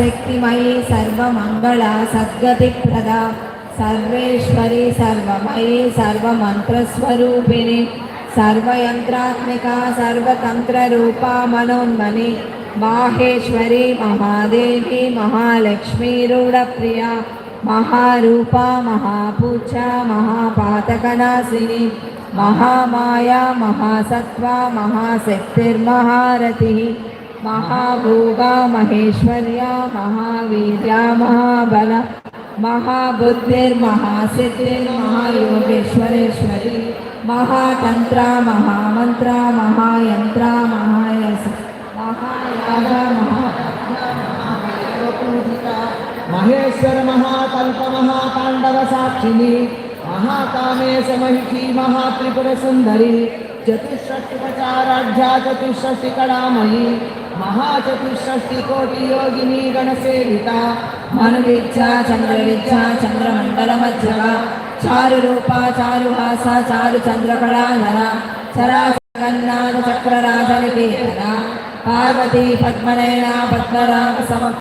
సర్వశక్తిమయీ సర్వమంగళ సద్గతిప్రద సర్వేశ్వరి సర్వమయీ సర్వమంత్రస్వరూపిణి సర్వయంత్రాత్మిక సర్వతంత్రరూపా మనోన్మని మాహేశ్వరి మహాదేవి మహాలక్ష్మీరూఢప్రియ మహారూపా మహాపూజ మహాపాతకనాశిని మహామాయా మహాసత్వ మహాశక్తిర్మహారతి महाभोगा महेश्वर्या, महावीर्या, महाबल महाबुद्धिर्महासिद्धिर्महायोगेश्वरेश्वरी महातन्त्रा, महामन्त्रा, महायन्त्रा, महायस महायागा महापूजिता महेश्वर महाकल्प महाताण्डवसाक्षिणी महाकामे समहिषी महात्रिपुरसुन्दरी चतुष्षष्टिपचाराढ्या चतुष्षष्टिकलामयी చతుషష్టిపచారాఢ్యా చతుషష్టి కళామయీ మహాచతుషష్టి కోటి యోగిని గణసేవిత మనువిద్య చంద్రవిద్య చంద్రమండలమధ్యవ చారు రూప